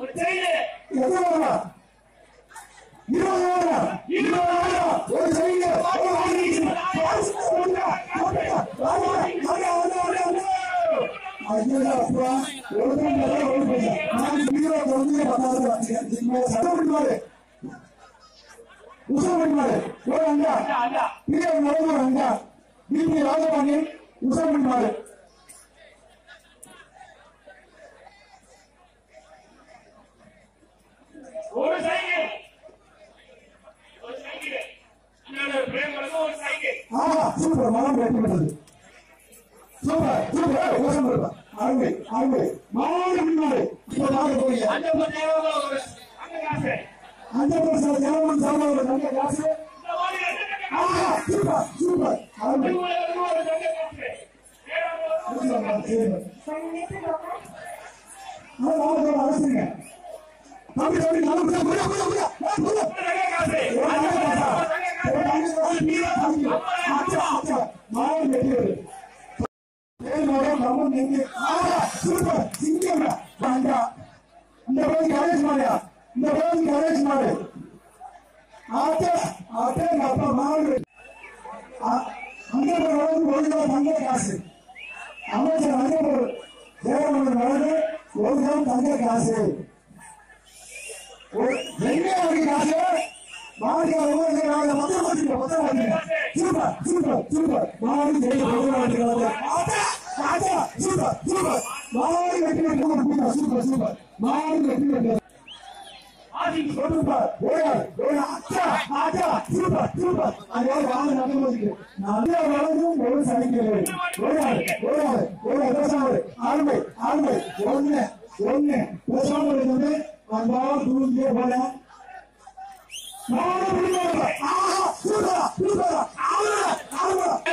ஒரு செயலு எத்தனை வருடா இருபது வருடா இருபது வருடா ஒரு சைடு ஒரு ஆடிச்சு ஐயா அப்பா ஒரு நான் ஹீரோ வந்து பத்தாவது சட்டம் பண்ணுவாரு உசம் பண்ணுவாரு ஒரு அண்டா ஹீரோ நடந்து ஒரு அண்டா பிபி ராஜபாணி உசம் பண்ணுவாரு ஒரு சைக்கிள் ஒரு சைக்கிள் இன்னொரு பிரேம்களுக்கு ஒரு சைக்கிள் ஆஹா சூப்பர் மனம் வெற்றி பெற்றது. Super super. உசம் பண்ணுவா அருமை அருமை. மாடு முன்னாடி. இப்போ நாடு போய் அந்த பர்சன்ட் ஜனமன் சார்பாக நல்ல காசு? Super super. அருமை. அரசுங்க தம்பி தம்பி நல்ல புரிய புரிய புரிய புரிய புரிய தங்க காசு ஒரு நல்ல காசா இந்த இந்த அமைச்சர் அங்கப்பூர் வழக்கு ஒரு தங்க காசு காசு. மாடு ஒவ்வொரு நாள் மொத்தம் வந்துட்டு ஜெயிக்க மொத்தம் வந்துட்டு ஆட்டா ஒண்ணு ஒண்ணு. போல நானும் புரியாத ஆஹா சூப்பரா சூப்பரா ஆளுடா ஆளுடா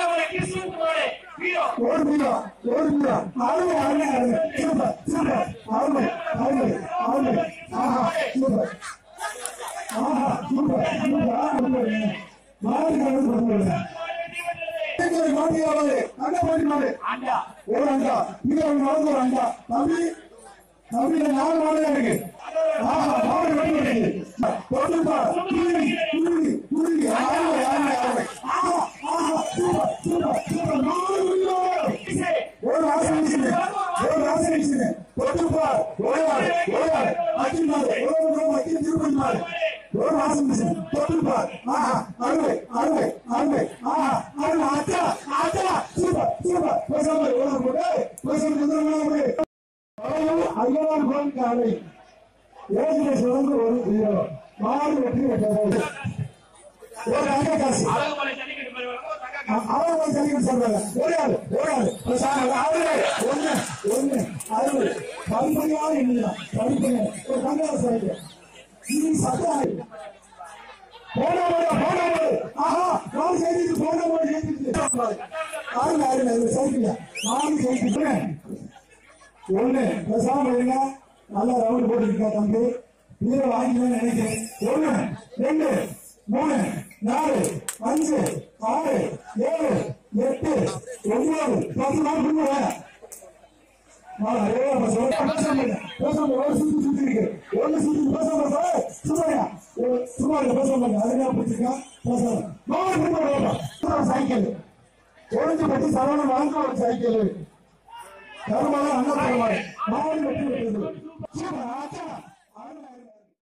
ஒரு கிருஷ்ணகுமார் ஹீரோ ஒரு மீரா ஒரு மீரா அருமை அருமை அருமை சூப்பர் சூப்பர் அருமை அருமை அருமை ஆஹா சூப்பர் ஆஹா சூப்பர் சூப்பர் அருமை மாடு கலந்து பண்ணுங்க மாட்டியாவது அங்க போய் மாடு அண்டா ஒரு அண்டா இது ஒரு நடந்து ஒரு அண்டா. தம்பி தம்பி நாலு மாடு தான் இருக்கு. ஆஹா மாடு வெட்டி இருக்கு தொட்டுப்பா துருவி துருவி துருவி அருமை அருமை அருமை ஆஹா ஆஹா சூப்பர் சூப்பர் சூப்பர் மாடு உள்ளோ. ஒரு ராசி நிற்குது ஒரு ராசி நிற்குது தொட்டுப்பா ஓயாடு ஓயாடு அக்கி மாடு ஒரு ஒரு அக்கி திருப்பி மாடு ஒரு ராசி நிற்குது தொட்டுப்பா காலை ஏழு சிறந்து ஒரு ஹீரோ மாடு வெற்றி பெற்றது. ஒரு அங்க காசு அழகுமலை ஜல்லிக்கட்டு ஒரு தங்க காசு அவர்கள் அவரு ஒண்ணு ஒண்ணு அறுபது இல்லையா ஒரு கங்கார சொல்லுங்க இது சத்தாய் போன போட போன போடு ஆஹா நான் செய்திட்டு போன போடு செய்திட்டு ஆறு ஆறு சைக்கிள் நாலு சைக்கிள் ஒண்ணு பேசாம இருங்க. நல்லா ரவுண்ட் போட்டிருக்கா தம்பி. இதுல வாங்கிக்கணும்னு நினைக்கிறேன். ஒண்ணு ரெண்டு மூணு நாலு அஞ்சு ஆறு ஏழு எட்டு ஒன்பது பத்து நாள் பண்ணுவேன் சைக்கிள். ஒழுங்கு பற்றி சரவண வாங்க ஒரு சைக்கிள். தருமான அண்ணா பெருமாள்